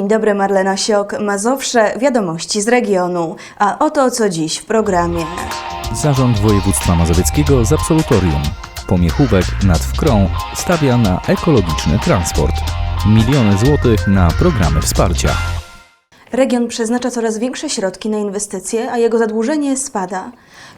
Dzień dobry, Marlena Siok, Mazowsze, wiadomości z regionu. A oto co dziś w programie. Zarząd Województwa Mazowieckiego z absolutorium. Pomiechówek nad Wkrą stawia na ekologiczny transport. Miliony złotych na programy wsparcia. Region przeznacza coraz większe środki na inwestycje, a jego zadłużenie spada.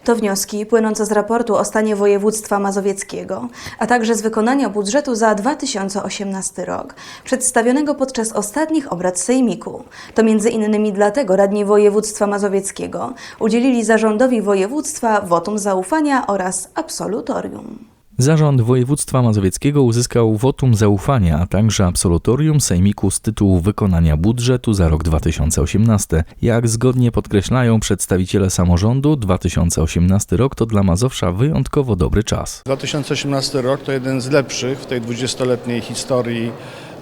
To wnioski płynące z raportu o stanie województwa mazowieckiego, a także z wykonania budżetu za 2018 rok, przedstawionego podczas ostatnich obrad Sejmiku. To między innymi dlatego radni województwa mazowieckiego udzielili zarządowi województwa wotum zaufania oraz absolutorium. Zarząd Województwa Mazowieckiego uzyskał wotum zaufania, a także absolutorium Sejmiku z tytułu wykonania budżetu za rok 2018. Jak zgodnie podkreślają przedstawiciele samorządu, 2018 rok to dla Mazowsza wyjątkowo dobry czas. 2018 rok to jeden z lepszych w tej 20-letniej historii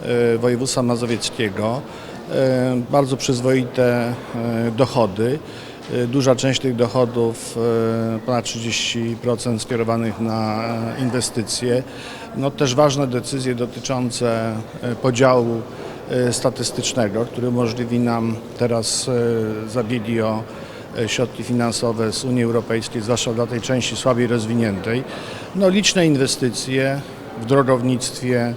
e, województwa mazowieckiego. E, Bardzo przyzwoite e, dochody. E, Duża część tych dochodów, e, ponad 30% skierowanych na e, inwestycje. No też ważne decyzje dotyczące e, podziału e, statystycznego, który umożliwi nam teraz zabiegi o środki finansowe z Unii Europejskiej, zwłaszcza dla tej części słabiej rozwiniętej. No, liczne inwestycje w drogownictwie,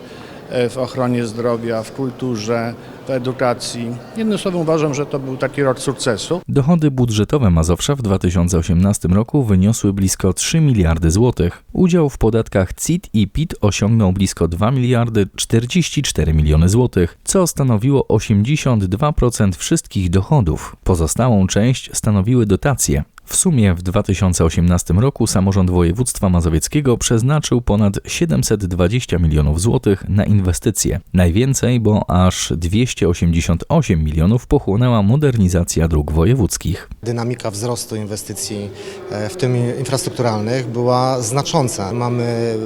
w ochronie zdrowia, w kulturze, edukacji. Jednym słowem uważam, że to był taki rok sukcesu. Dochody budżetowe Mazowsza w 2018 roku wyniosły blisko 3 miliardy złotych. Udział w podatkach CIT i PIT osiągnął blisko 2 miliardy 44 miliony złotych, co stanowiło 82% wszystkich dochodów. Pozostałą część stanowiły dotacje. W sumie w 2018 roku samorząd województwa mazowieckiego przeznaczył ponad 720 milionów złotych na inwestycje. Najwięcej, bo aż 288 milionów pochłonęła modernizacja dróg wojewódzkich. Dynamika wzrostu inwestycji, e, w tym infrastrukturalnych, była znacząca. Mamy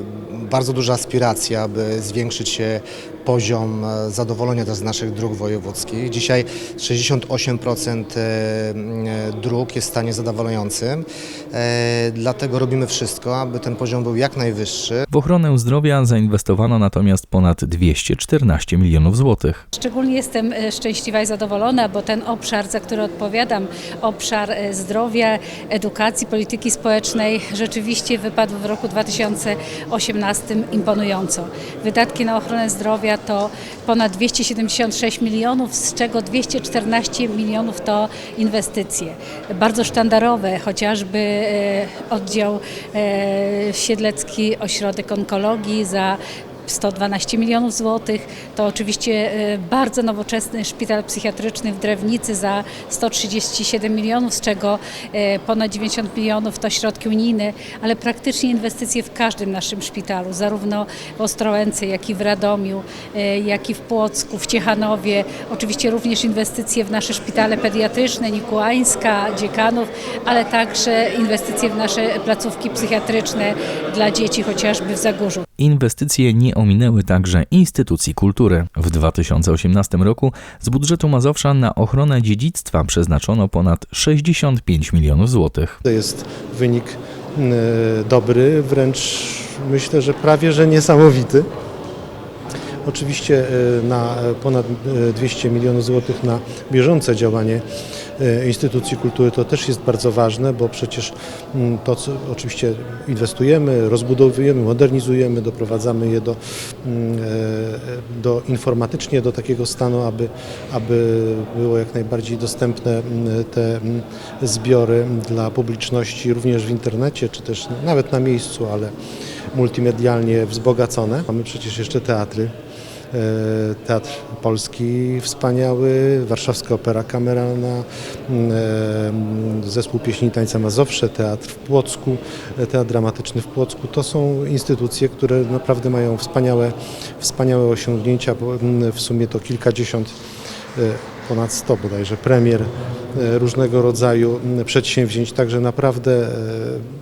bardzo duże aspiracje, aby zwiększyć się poziom e, zadowolenia z naszych dróg wojewódzkich. Dzisiaj 68% e, e, dróg jest w stanie zadowalającym, dlatego robimy wszystko, aby ten poziom był jak najwyższy. W ochronę zdrowia zainwestowano natomiast ponad 214 milionów złotych. Szczególnie jestem szczęśliwa i zadowolona, bo ten obszar, za który odpowiadam, obszar zdrowia, edukacji, polityki społecznej, rzeczywiście wypadł w roku 2018 imponująco. Wydatki na ochronę zdrowia to ponad 276 milionów, z czego 214 milionów to inwestycje. Bardzo sztandarowe, chociażby e, oddział e, Siedlecki Ośrodek Onkologii za 112 milionów złotych. To oczywiście e, bardzo nowoczesny szpital psychiatryczny w Drewnicy za 137 milionów, z czego e, ponad 90 milionów to środki unijne, ale praktycznie inwestycje w każdym naszym szpitalu, zarówno w Ostrołęce, jak i w Radomiu, e, jak i w Płocku, w Ciechanowie. Oczywiście również inwestycje w nasze szpitale pediatryczne, Nikułańska, Dziekanów, ale także inwestycje w nasze placówki psychiatryczne dla dzieci, chociażby w Zagórzu. Inwestycje nie ominęły także instytucji kultury. W 2018 roku z budżetu Mazowsza na ochronę dziedzictwa przeznaczono ponad 65 milionów złotych. To jest wynik e, dobry, wręcz myślę, że prawie że niesamowity. Oczywiście e, na ponad e, 200 milionów złotych na bieżące działanie e, instytucji kultury to też jest bardzo ważne, bo przecież mm, to, co oczywiście inwestujemy, rozbudowujemy, modernizujemy, doprowadzamy je do, mm, e, do informatycznie do takiego stanu, aby, aby było jak najbardziej dostępne mm, te zbiory dla publiczności również w internecie, czy też nawet na miejscu, ale multimedialnie wzbogacone. Mamy przecież jeszcze teatry. E, Teatr Polski wspaniały, Warszawska Opera Kameralna, m, e, Zespół Pieśni i Tańca Mazowsze, Teatr w Płocku, e, Teatr Dramatyczny w Płocku. To są instytucje, które naprawdę mają wspaniałe, wspaniałe osiągnięcia, bo m, w sumie to kilkadziesiąt, ponad 100 bodajże premier różnego rodzaju m, przedsięwzięć, także naprawdę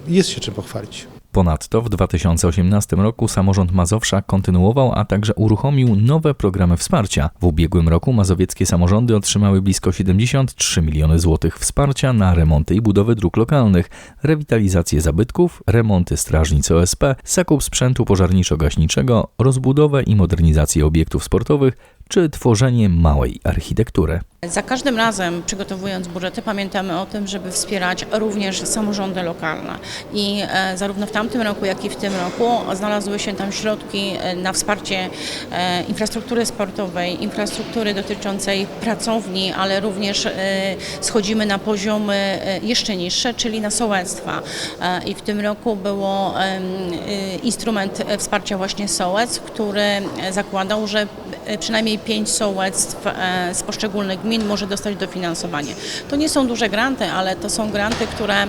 jest się czym pochwalić. Ponadto w 2018 roku samorząd Mazowsza kontynuował, a także uruchomił nowe programy wsparcia. W ubiegłym roku mazowieckie samorządy otrzymały blisko 73 miliony złotych wsparcia na remonty i budowę dróg lokalnych, rewitalizację zabytków, remonty strażnic OSP, zakup sprzętu pożarniczo-gaśniczego, rozbudowę i modernizację obiektów sportowych czy tworzenie małej architektury. Za każdym razem przygotowując budżety pamiętamy o tym, żeby wspierać również samorządy lokalne. I e, zarówno w tamtym roku, jak i w tym roku znalazły się tam środki e, na wsparcie e, infrastruktury sportowej, infrastruktury dotyczącej pracowni, ale również schodzimy na poziomy jeszcze niższe, czyli na sołectwa. I w tym roku było instrument wsparcia właśnie sołectw, który zakładał, że przynajmniej pięć sołectw e, z poszczególnych gmin może dostać dofinansowanie. To nie są duże granty, ale to są granty, które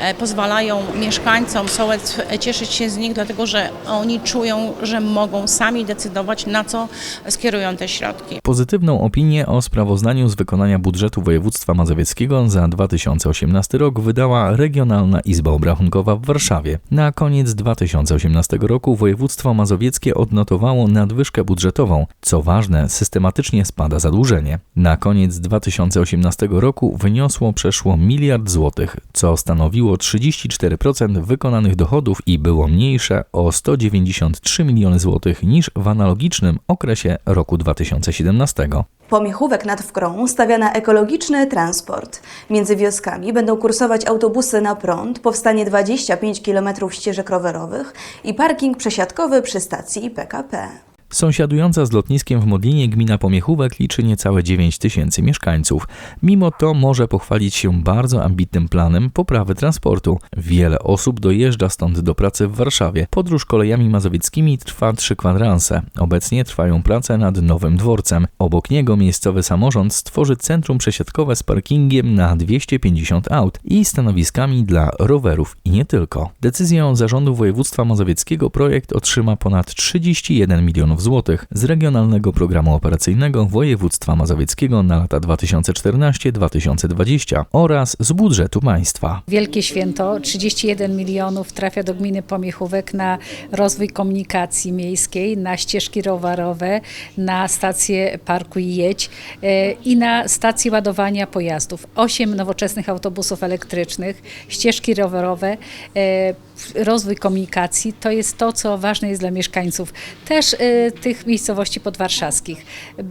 e, pozwalają mieszkańcom sołectw e, cieszyć się z nich, dlatego że oni czują, że mogą sami decydować, na co skierują te środki. Pozytywną opinię o sprawozdaniu z wykonania budżetu województwa mazowieckiego za 2018 rok wydała Regionalna Izba Obrachunkowa w Warszawie. Na koniec 2018 roku województwo mazowieckie odnotowało nadwyżkę budżetową. Co ważne, systematycznie spada zadłużenie. Na koniec 2018 roku wyniosło przeszło miliard złotych, co stanowiło 34% wykonanych dochodów i było mniejsze o 193 miliony złotych niż w analogicznym okresie roku 2017. Pomiechówek nad Wkrą stawia na ekologiczny transport. Między wioskami będą kursować autobusy na prąd, powstanie 25 km ścieżek rowerowych i parking przesiadkowy przy stacji PKP. Sąsiadująca z lotniskiem w Modlinie gmina Pomiechówek liczy niecałe 9 tysięcy mieszkańców. Mimo to może pochwalić się bardzo ambitnym planem poprawy transportu. Wiele osób dojeżdża stąd do pracy w Warszawie. Podróż kolejami mazowieckimi trwa trzy kwadranse. Obecnie trwają prace nad nowym dworcem. Obok niego miejscowy samorząd stworzy centrum przesiadkowe z parkingiem na 250 aut i stanowiskami dla rowerów i nie tylko. Decyzją zarządu województwa mazowieckiego projekt otrzyma ponad 31 milionów złotych z regionalnego programu operacyjnego województwa mazowieckiego na lata 2014-2020 oraz z budżetu państwa. Wielkie święto, 31 milionów trafia do gminy Pomiechówek na rozwój komunikacji miejskiej, na ścieżki rowerowe, na stację Parku i Jedź e, i na stację ładowania pojazdów. Osiem nowoczesnych autobusów elektrycznych, ścieżki rowerowe, e, rozwój komunikacji to jest to, co ważne jest dla mieszkańców też e, tych miejscowości podwarszawskich,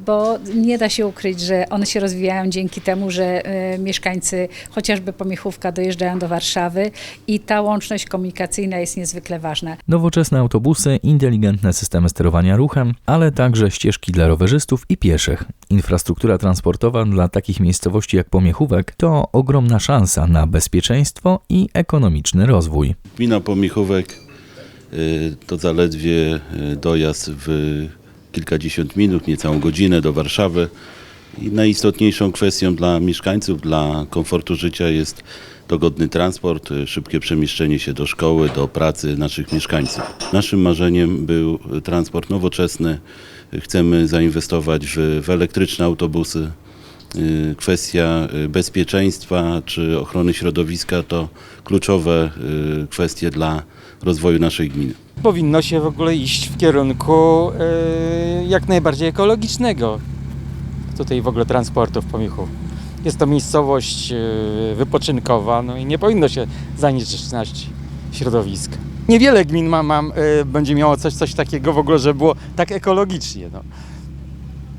bo nie da się ukryć, że one się rozwijają dzięki temu, że e, mieszkańcy chociażby Pomiechówka dojeżdżają do Warszawy i ta łączność komunikacyjna jest niezwykle ważna. Nowoczesne autobusy, inteligentne systemy sterowania ruchem, ale także ścieżki dla rowerzystów i pieszych. Infrastruktura transportowa dla takich miejscowości jak Pomiechówek to ogromna szansa na bezpieczeństwo i ekonomiczny rozwój. Gmina Pomichówek y, to zaledwie y, dojazd w kilkadziesiąt minut, niecałą godzinę do Warszawy. I najistotniejszą kwestią dla mieszkańców, dla komfortu życia jest dogodny transport, y, szybkie przemieszczenie się do szkoły, do pracy naszych mieszkańców. Naszym marzeniem był transport nowoczesny. Chcemy zainwestować w, w elektryczne autobusy. Y, Kwestia y, bezpieczeństwa czy ochrony środowiska to kluczowe y, kwestie dla rozwoju naszej gminy. Powinno się w ogóle iść w kierunku jak najbardziej ekologicznego tutaj w ogóle transportu w Pomichu. Jest to miejscowość wypoczynkowa, no i nie powinno się zanieczyszczać środowiska. Niewiele gmin ma, mam, e, będzie miało coś, coś takiego w ogóle, żeby było tak ekologicznie. No.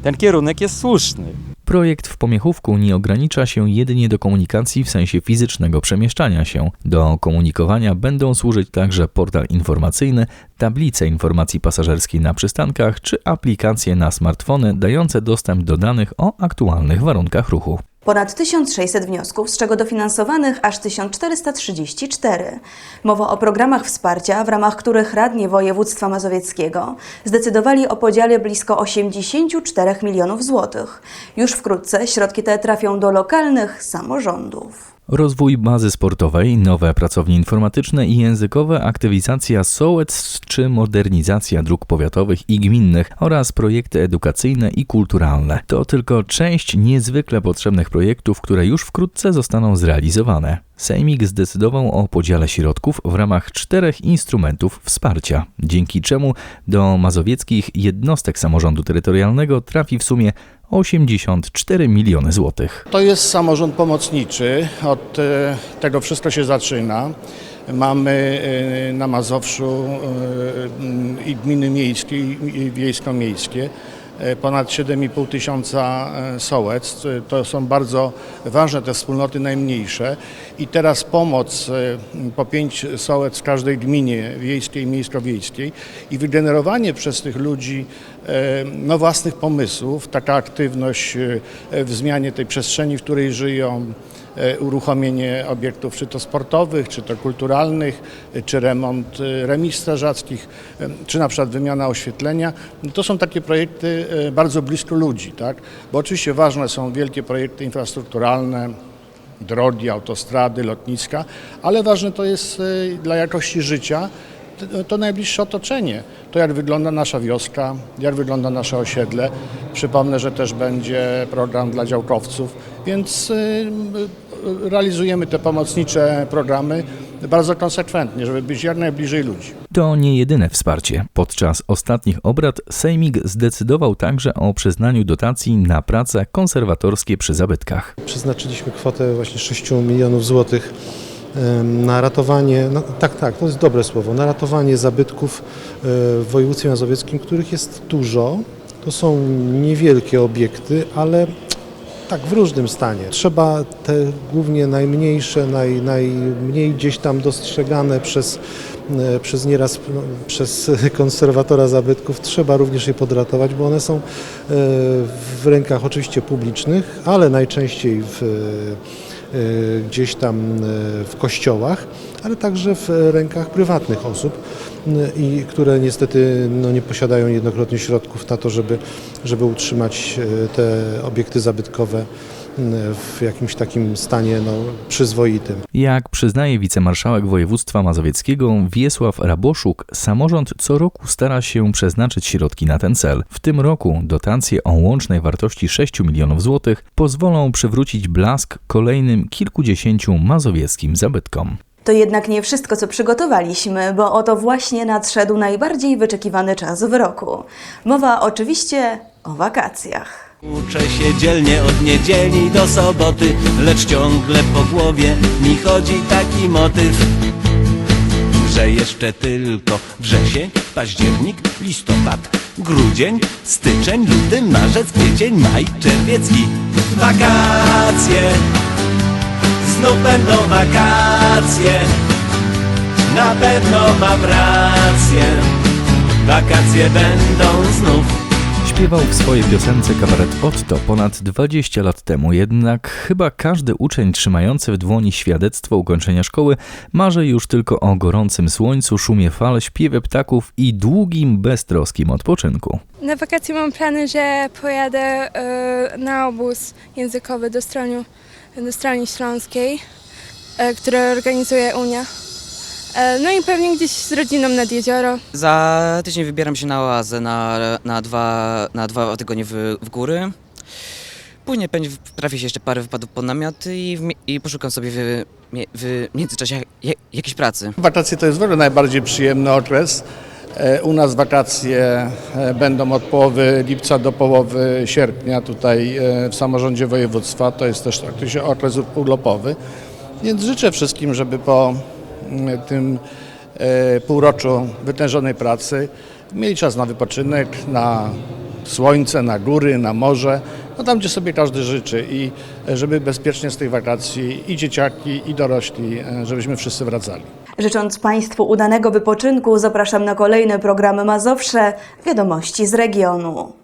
Ten kierunek jest słuszny. Projekt w Pomiechówku nie ogranicza się jedynie do komunikacji w sensie fizycznego przemieszczania się. Do komunikowania będą służyć także portal informacyjny, tablice informacji pasażerskiej na przystankach czy aplikacje na smartfony dające dostęp do danych o aktualnych warunkach ruchu. Ponad 1600 wniosków, z czego dofinansowanych aż 1434. Mowa o programach wsparcia, w ramach których radni województwa mazowieckiego zdecydowali o podziale blisko 84 milionów złotych. Już wkrótce środki te trafią do lokalnych samorządów. Rozwój bazy sportowej, nowe pracownie informatyczne i językowe, aktywizacja sołectw czy modernizacja dróg powiatowych i gminnych oraz projekty edukacyjne i kulturalne. To tylko część niezwykle potrzebnych projektów, które już wkrótce zostaną zrealizowane. Sejmik zdecydował o podziale środków w ramach czterech instrumentów wsparcia, dzięki czemu do mazowieckich jednostek samorządu terytorialnego trafi w sumie 84 miliony złotych. To jest samorząd pomocniczy, od e, tego wszystko się zaczyna. Mamy e, na Mazowszu e, i gminy miejskie i wiejsko-miejskie. E, ponad 7,5 tysiąca e, sołectw. E, To są bardzo ważne te wspólnoty najmniejsze i teraz pomoc po pięć sołectw w każdej gminie wiejskiej i miejsko-wiejskiej i wygenerowanie przez tych ludzi no, własnych pomysłów, taka aktywność w zmianie tej przestrzeni, w której żyją, uruchomienie obiektów czy to sportowych, czy to kulturalnych, e, czy remont e, remiz strażackich, e, czy na przykład wymiana oświetlenia. To są takie projekty e, bardzo blisko ludzi, tak? Bo oczywiście ważne są wielkie projekty infrastrukturalne, drogi, autostrady, lotniska, ale ważne to jest e, dla jakości życia to najbliższe otoczenie. To jak wygląda nasza wioska, jak wygląda nasze osiedle. Przypomnę, że też będzie program dla działkowców, więc y, realizujemy te pomocnicze programy bardzo konsekwentnie, żeby być jak najbliżej ludzi. To nie jedyne wsparcie. Podczas ostatnich obrad Sejmik zdecydował także o przyznaniu dotacji na prace konserwatorskie przy zabytkach. Przeznaczyliśmy kwotę właśnie 6 milionów złotych na ratowanie, no, tak, tak, to jest dobre słowo, na ratowanie zabytków e, w województwie mazowieckim, których jest dużo. To są niewielkie obiekty, ale tak w różnym stanie. Trzeba te głównie najmniejsze, naj, najmniej gdzieś tam dostrzegane przez, e, przez nieraz no, przez konserwatora zabytków, trzeba również je podratować, bo one są e, w rękach oczywiście publicznych, ale najczęściej w, gdzieś tam e, w kościołach, ale także w rękach prywatnych osób, n- i które niestety no, nie posiadają jednokrotnie środków na to, żeby, żeby utrzymać te obiekty zabytkowe w jakimś takim stanie no, przyzwoitym. Jak przyznaje wicemarszałek województwa mazowieckiego Wiesław Raboszuk, samorząd co roku stara się przeznaczyć środki na ten cel. W tym roku dotacje o łącznej wartości 6 milionów złotych pozwolą przywrócić blask kolejnym kilkudziesięciu mazowieckim zabytkom. To jednak nie wszystko, co przygotowaliśmy, bo oto właśnie nadszedł najbardziej wyczekiwany czas w roku. Mowa oczywiście o wakacjach. Uczę się dzielnie od niedzieli do soboty, lecz ciągle po głowie mi chodzi taki motyw, że jeszcze tylko wrzesień, październik, listopad, grudzień, styczeń, luty, marzec, kwiecień, maj, czerwiec i wakacje. Znów będą wakacje, na pewno mam rację, wakacje będą znów. Śpiewał w swojej piosence kabaret Otto ponad 20 lat temu, jednak chyba każdy uczeń trzymający w dłoni świadectwo ukończenia szkoły marzy już tylko o gorącym słońcu, szumie fal, śpiewie ptaków i długim, beztroskim odpoczynku. Na wakacje mam plany, że pojadę e, na obóz językowy do strony, do strony śląskiej, e, które organizuje Unia. E, no i pewnie gdzieś z rodziną nad jezioro. Za tydzień wybieram się na oazę na, na, dwa, na dwa tygodnie w, w góry. Później będzie, trafię się jeszcze parę wypadów pod namioty i, i poszukam sobie w, w międzyczasie ja- jakiejś pracy. Wakacje to jest w ogóle najbardziej przyjemny okres. E, U nas wakacje e, będą od połowy lipca do połowy sierpnia tutaj w samorządzie województwa. To jest też okres urlopowy. Więc życzę wszystkim, żeby po tym e, półroczu wytężonej pracy mieli czas na wypoczynek, na słońce, na góry, na morze, no tam gdzie sobie każdy życzy i e, żeby bezpiecznie z tych wakacji i dzieciaki i dorośli, e, żebyśmy wszyscy wracali. Życząc Państwu udanego wypoczynku, zapraszam na kolejne programy Mazowsze Wiadomości z regionu.